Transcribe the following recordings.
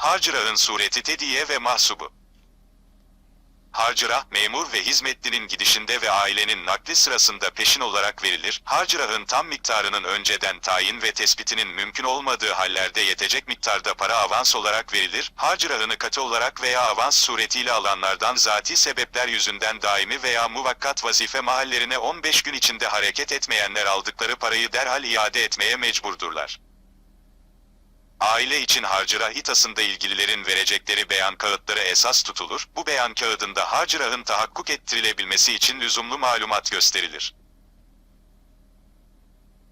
Harcırahın sureti tediye ve mahsubu. Harcırah, memur ve hizmetlinin gidişinde ve ailenin nakli sırasında peşin olarak verilir. Harcırahın tam miktarının önceden tayin ve tespitinin mümkün olmadığı hallerde yetecek miktarda para avans olarak verilir. Harcırahını katı olarak veya avans suretiyle alanlardan zati sebepler yüzünden daimi veya muvakkat vazife mahallerine 15 gün içinde hareket etmeyenler aldıkları parayı derhal iade etmeye mecburdurlar. Aile için harcırah itasında ilgililerin verecekleri beyan kağıtları esas tutulur, bu beyan kağıdında harcırahın tahakkuk ettirilebilmesi için lüzumlu malumat gösterilir.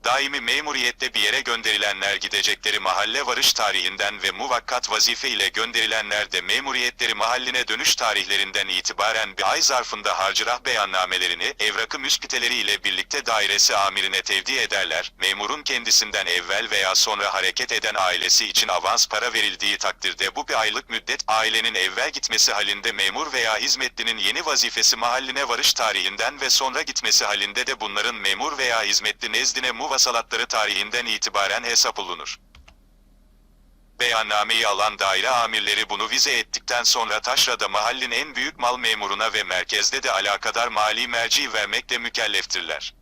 Daimi memuriyette bir yere gönderilenler gidecekleri mahalle varış tarihinden ve muvakkat vazife ile gönderilenler de memuriyetleri mahalline dönüş tarihlerinden itibaren bir ay zarfında harcırah beyannamelerini, evrakı müspiteleri ile birlikte dairesi amirine tevdi ederler. Memurun kendisinden evvel veya sonra hareket eden ailesi için avans para verildiği takdirde bu bir aylık müddet, ailenin evvel gitmesi halinde memur veya hizmetlinin yeni vazifesi mahalline varış tarihinden ve sonra gitmesi halinde de bunların memur veya hizmetli nezdine muvasalatları tarihinden itibaren hesap olunur. Beyannameyi alan daire amirleri bunu vize ettikten sonra taşrada mahallin en büyük mal memuruna ve merkezde de alakadar mali merci vermekle mükelleftirler.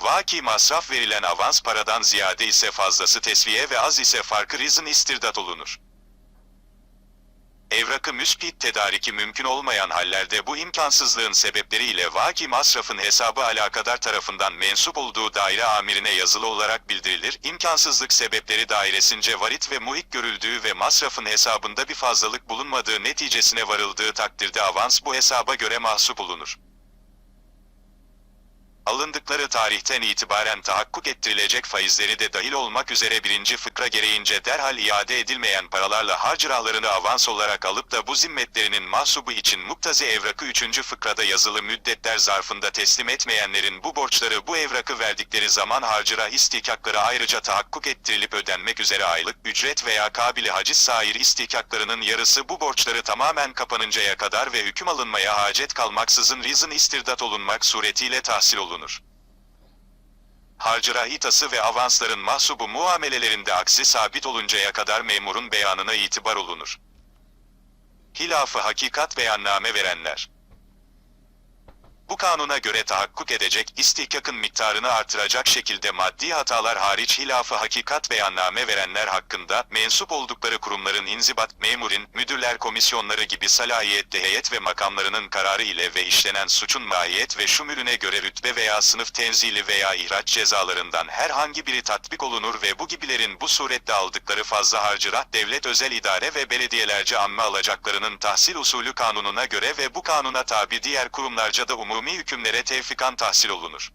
Vaki masraf verilen avans paradan ziyade ise fazlası tesviye ve az ise farkı rizin istirdat olunur. Evrakı müspit tedariki mümkün olmayan hallerde bu imkansızlığın sebepleriyle vaki masrafın hesabı alakadar tarafından mensup olduğu daire amirine yazılı olarak bildirilir. İmkansızlık sebepleri dairesince varit ve muhik görüldüğü ve masrafın hesabında bir fazlalık bulunmadığı neticesine varıldığı takdirde avans bu hesaba göre mahsup olunur. Alındıkları tarihten itibaren tahakkuk ettirilecek faizleri de dahil olmak üzere birinci fıkra gereğince derhal iade edilmeyen paralarla harcırahlarını avans olarak alıp da bu zimmetlerinin mahsubu için muktazi evrakı üçüncü fıkrada yazılı müddetler zarfında teslim etmeyenlerin bu borçları bu evrakı verdikleri zaman harcırah istihkakları ayrıca tahakkuk ettirilip ödenmek üzere aylık ücret veya kabili haciz sair istihkaklarının yarısı bu borçları tamamen kapanıncaya kadar ve hüküm alınmaya hacet kalmaksızın rizin istirdat olunmak suretiyle tahsil olunur. Harcırah itası ve avansların mahsubu muamelelerinde aksi sabit oluncaya kadar memurun beyanına itibar olunur. Hilafı hakikat beyanname verenler bu kanuna göre tahakkuk edecek, istihkakın miktarını artıracak şekilde maddi hatalar hariç hilafı hakikat beyanname verenler hakkında, mensup oldukları kurumların inzibat, memurin, müdürler komisyonları gibi salahiyetli heyet ve makamlarının kararı ile ve işlenen suçun mahiyet ve şumülüne göre rütbe veya sınıf tenzili veya ihraç cezalarından herhangi biri tatbik olunur ve bu gibilerin bu surette aldıkları fazla harcırah, devlet özel idare ve belediyelerce amme alacaklarının tahsil usulü kanununa göre ve bu kanuna tabi diğer kurumlarca da umumi hükümlere tevfikan tahsil olunur.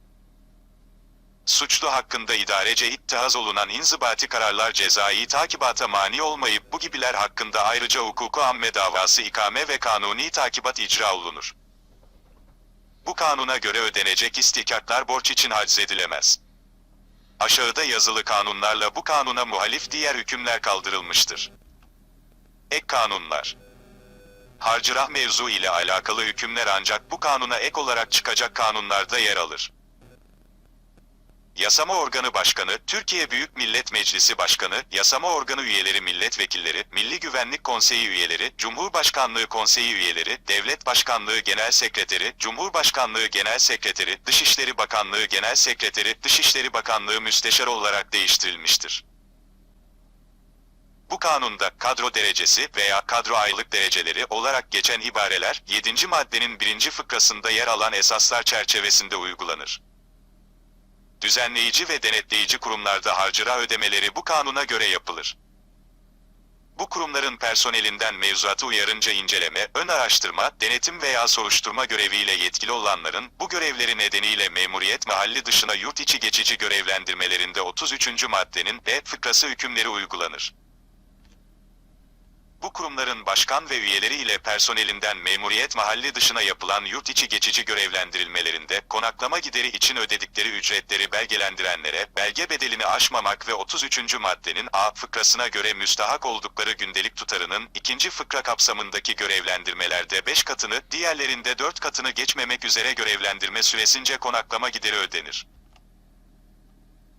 Suçlu hakkında idarece ittihaz olunan inzibati kararlar cezai takibata mani olmayıp bu gibiler hakkında ayrıca hukuku amme davası ikame ve kanuni takibat icra olunur. Bu kanuna göre ödenecek istihkaklar borç için haciz edilemez. Aşağıda yazılı kanunlarla bu kanuna muhalif diğer hükümler kaldırılmıştır. Ek kanunlar harcırah mevzu ile alakalı hükümler ancak bu kanuna ek olarak çıkacak kanunlarda yer alır. Yasama Organı Başkanı, Türkiye Büyük Millet Meclisi Başkanı, Yasama Organı üyeleri milletvekilleri, Milli Güvenlik Konseyi üyeleri, Cumhurbaşkanlığı Konseyi üyeleri, Devlet Başkanlığı Genel Sekreteri, Cumhurbaşkanlığı Genel Sekreteri, Dışişleri Bakanlığı Genel Sekreteri, Dışişleri Bakanlığı Müsteşarı olarak değiştirilmiştir. Bu kanunda kadro derecesi veya kadro aylık dereceleri olarak geçen ibareler 7. maddenin 1. fıkrasında yer alan esaslar çerçevesinde uygulanır. Düzenleyici ve denetleyici kurumlarda harcıra ödemeleri bu kanuna göre yapılır. Bu kurumların personelinden mevzuatı uyarınca inceleme, ön araştırma, denetim veya soruşturma göreviyle yetkili olanların bu görevleri nedeniyle memuriyet mahalli dışına yurt içi geçici görevlendirmelerinde 33. maddenin E fıkrası hükümleri uygulanır. Bu kurumların başkan ve üyeleri ile personelinden memuriyet mahalli dışına yapılan yurt içi geçici görevlendirilmelerinde konaklama gideri için ödedikleri ücretleri belgelendirenlere belge bedelini aşmamak ve 33. maddenin A fıkrasına göre müstahak oldukları gündelik tutarının ikinci fıkra kapsamındaki görevlendirmelerde 5 katını, diğerlerinde 4 katını geçmemek üzere görevlendirme süresince konaklama gideri ödenir.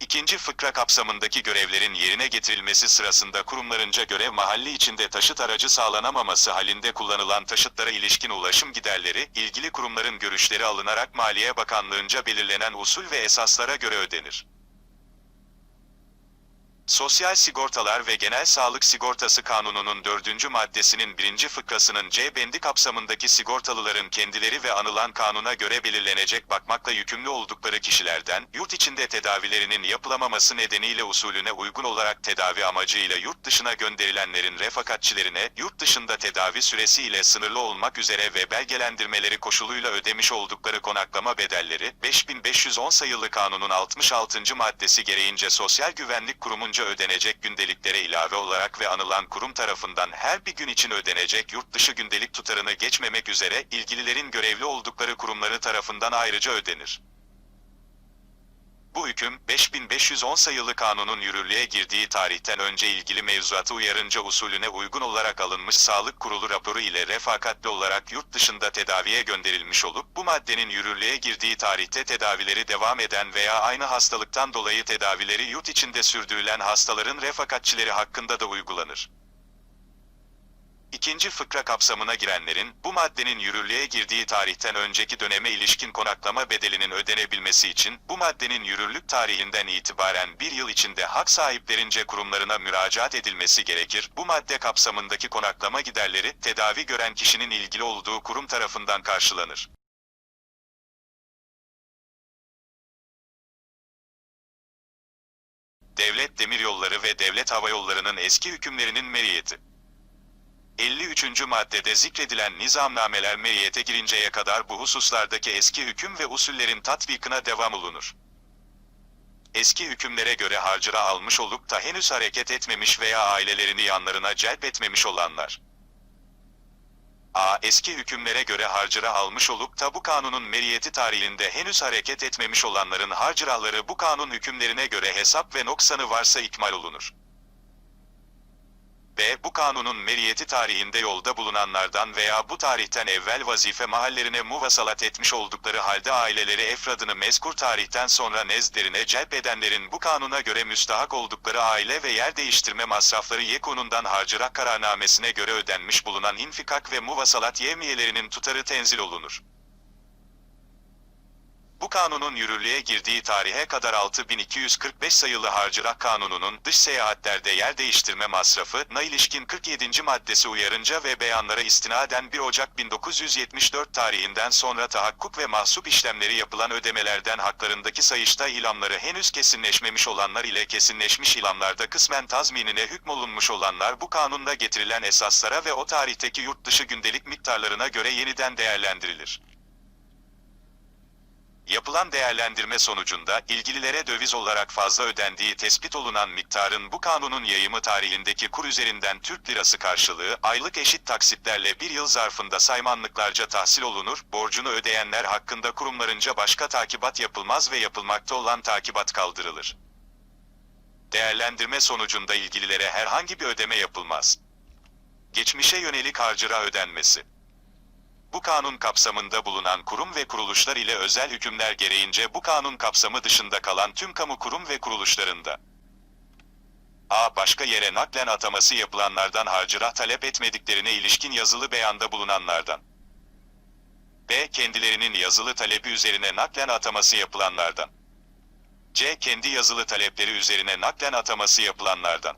İkinci fıkra kapsamındaki görevlerin yerine getirilmesi sırasında kurumlarınca görev mahalli içinde taşıt aracı sağlanamaması halinde kullanılan taşıtlara ilişkin ulaşım giderleri, ilgili kurumların görüşleri alınarak Maliye Bakanlığınca belirlenen usul ve esaslara göre ödenir. Sosyal Sigortalar ve Genel Sağlık Sigortası Kanunu'nun 4. maddesinin 1. fıkrasının C bendi kapsamındaki sigortalıların kendileri ve anılan kanuna göre belirlenecek bakmakla yükümlü oldukları kişilerden, yurt içinde tedavilerinin yapılamaması nedeniyle usulüne uygun olarak tedavi amacıyla yurt dışına gönderilenlerin refakatçilerine, yurt dışında tedavi süresi ile sınırlı olmak üzere ve belgelendirmeleri koşuluyla ödemiş oldukları konaklama bedelleri, 5510 sayılı kanunun 66. maddesi gereğince Sosyal Güvenlik Kurumunca ödenecek gündeliklere ilave olarak ve anılan kurum tarafından her bir gün için ödenecek yurt dışı gündelik tutarını geçmemek üzere ilgililerin görevli oldukları kurumları tarafından ayrıca ödenir. Bu hüküm, 5510 sayılı kanunun yürürlüğe girdiği tarihten önce ilgili mevzuatı uyarınca usulüne uygun olarak alınmış sağlık kurulu raporu ile refakatli olarak yurt dışında tedaviye gönderilmiş olup, bu maddenin yürürlüğe girdiği tarihte tedavileri devam eden veya aynı hastalıktan dolayı tedavileri yurt içinde sürdürülen hastaların refakatçileri hakkında da uygulanır. İkinci fıkra kapsamına girenlerin, bu maddenin yürürlüğe girdiği tarihten önceki döneme ilişkin konaklama bedelinin ödenebilmesi için, bu maddenin yürürlük tarihinden itibaren bir yıl içinde hak sahiplerince kurumlarına müracaat edilmesi gerekir. Bu madde kapsamındaki konaklama giderleri, tedavi gören kişinin ilgili olduğu kurum tarafından karşılanır. Devlet Demiryolları ve Devlet Hava Yolları'nın eski hükümlerinin meriyeti. 53. maddede zikredilen nizamnameler meriyete girinceye kadar bu hususlardaki eski hüküm ve usullerin tatbikine devam olunur. Eski hükümlere göre harcıra almış olup da henüz hareket etmemiş veya ailelerini yanlarına celp etmemiş olanlar. A. Eski hükümlere göre harcıra almış olup da bu kanunun meriyeti tarihinde henüz hareket etmemiş olanların harcıraları bu kanun hükümlerine göre hesap ve noksanı varsa ikmal olunur. Bu kanunun meriyeti tarihinde yolda bulunanlardan veya bu tarihten evvel vazife mahallerine muvasalat etmiş oldukları halde aileleri efradını mezkur tarihten sonra nezdlerine celp edenlerin bu kanuna göre müstahak oldukları aile ve yer değiştirme masrafları yekunundan harcırak kararnamesine göre ödenmiş bulunan infikak ve muvasalat yevmiyelerinin tutarı tenzil olunur. Bu kanunun yürürlüğe girdiği tarihe kadar 6245 sayılı Harcırak Kanunu'nun dış seyahatlerde yer değiştirme masrafına ilişkin 47. maddesi uyarınca ve beyanlara istinaden 1 Ocak 1974 tarihinden sonra tahakkuk ve mahsup işlemleri yapılan ödemelerden haklarındaki sayışta ilamları henüz kesinleşmemiş olanlar ile kesinleşmiş ilamlarda kısmen tazminine hükmolunmuş olanlar bu kanunda getirilen esaslara ve o tarihteki yurt dışı gündelik miktarlarına göre yeniden değerlendirilir. Yapılan değerlendirme sonucunda ilgililere döviz olarak fazla ödendiği tespit olunan miktarın bu kanunun yayımı tarihindeki kur üzerinden Türk lirası karşılığı aylık eşit taksitlerle bir yıl zarfında saymanlıklarca tahsil olunur, borcunu ödeyenler hakkında kurumlarınca başka takibat yapılmaz ve yapılmakta olan takibat kaldırılır. Değerlendirme sonucunda ilgililere herhangi bir ödeme yapılmaz. Geçmişe yönelik harcıra ödenmesi bu kanun kapsamında bulunan kurum ve kuruluşlar ile özel hükümler gereğince bu kanun kapsamı dışında kalan tüm kamu kurum ve kuruluşlarında A. Başka yere naklen ataması yapılanlardan harcıra talep etmediklerine ilişkin yazılı beyanda bulunanlardan. B. Kendilerinin yazılı talebi üzerine naklen ataması yapılanlardan. C. Kendi yazılı talepleri üzerine naklen ataması yapılanlardan.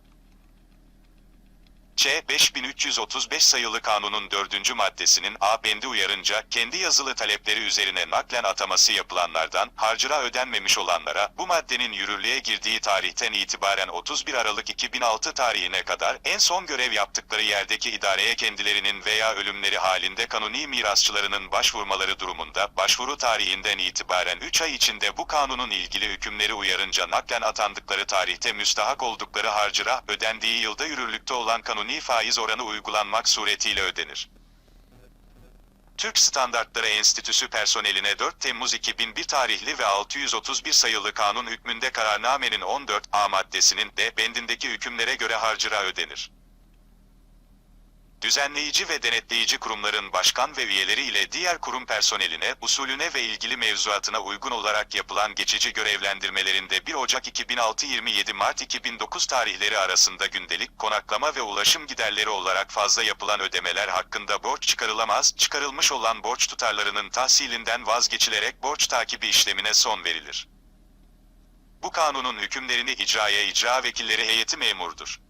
Ç. 5335 sayılı kanunun 4. maddesinin A bendi uyarınca kendi yazılı talepleri üzerine naklen ataması yapılanlardan harcıra ödenmemiş olanlara bu maddenin yürürlüğe girdiği tarihten itibaren 31 Aralık 2006 tarihine kadar en son görev yaptıkları yerdeki idareye kendilerinin veya ölümleri halinde kanuni mirasçılarının başvurmaları durumunda başvuru tarihinden itibaren 3 ay içinde bu kanunun ilgili hükümleri uyarınca naklen atandıkları tarihte müstahak oldukları harcıra ödendiği yılda yürürlükte olan kanuni faiz oranı uygulanmak suretiyle ödenir. Türk Standartları Enstitüsü personeline 4 Temmuz 2001 tarihli ve 631 sayılı kanun hükmünde kararnamenin 14 A maddesinin D bendindeki hükümlere göre harcıra ödenir. Düzenleyici ve denetleyici kurumların başkan ve üyeleri ile diğer kurum personeline, usulüne ve ilgili mevzuatına uygun olarak yapılan geçici görevlendirmelerinde 1 Ocak 2006-27 Mart 2009 tarihleri arasında gündelik, konaklama ve ulaşım giderleri olarak fazla yapılan ödemeler hakkında borç çıkarılamaz, çıkarılmış olan borç tutarlarının tahsilinden vazgeçilerek borç takibi işlemine son verilir. Bu kanunun hükümlerini icraya icra vekilleri heyeti memurdur.